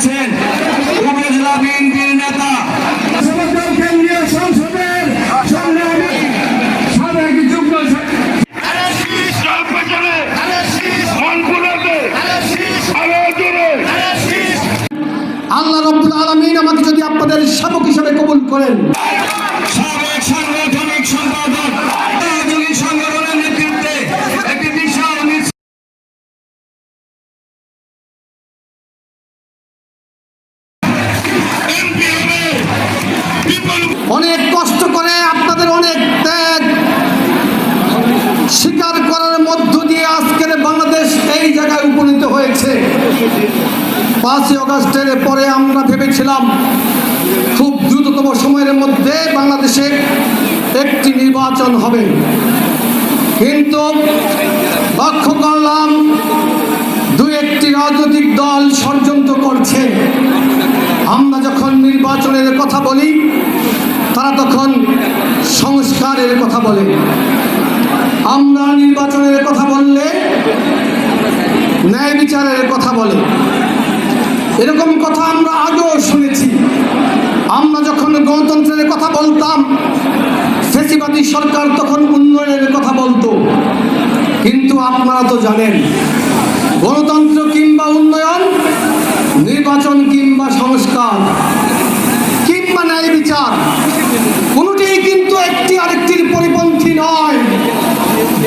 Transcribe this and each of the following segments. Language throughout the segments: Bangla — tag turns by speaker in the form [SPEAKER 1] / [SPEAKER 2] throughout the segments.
[SPEAKER 1] আছেন উপজেলা বিএনপির নেতা। কেন্দ্রীয় সংসদের সংগ্রামী সাবেক যুগ্ম
[SPEAKER 2] চারপাশে মনপুরাতে আলো জোরে।
[SPEAKER 3] আল্লাহ রব্বুল আলমিন আমাকে যদি আপনাদের শাবক হিসেবে কবুল করেন। অনেক কষ্ট করে আপনাদের অনেক ত্যাগ স্বীকার করার মধ্য দিয়ে আজকের বাংলাদেশ এই জায়গায় উপনীত হয়েছে। পাঁচই অগস্টের পরে আমরা ভেবেছিলাম খুব দ্রুততম সময়ের মধ্যে বাংলাদেশে একটি নির্বাচন হবে। কিন্তু লক্ষ্য করলাম দু একটি রাজনৈতিক দল ষড়যন্ত্র করছে। আমরা যখন নির্বাচনের কথা বলি তারা তখন সংস্কারের কথা বলে। আমরা নির্বাচনের কথা বললে ন্যায় বিচারের কথা বলে। এরকম কথা আমরা আগেও শুনেছি। আমরা যখন গণতন্ত্রের কথা বলতাম, ফেসিবাদী সরকার তখন উন্নয়নের কথা বলতো। কিন্তু আপনারা তো জানেন, গণতন্ত্র কিংবা উন্নয়ন, নির্বাচন কিংবা সংস্কার ন্যায় বিচার। কোনোটিই কিন্তু একটি আরেকটির পরিপন্থী নয়।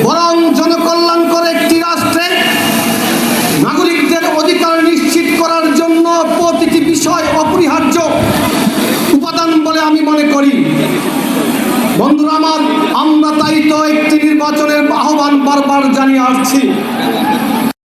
[SPEAKER 3] বরং জনকল্যাণকর একটি রাষ্ট্রে নাগরিকদের অধিকার নিশ্চিত করার জন্য প্রতিটি বিষয় অপরিহার্য উপাদান বলে আমি মনে করি। বন্ধুরা আমার, আমরা তাই তো একটি নির্বাচনের আহ্বান বারবার জানিয়ে আসছি।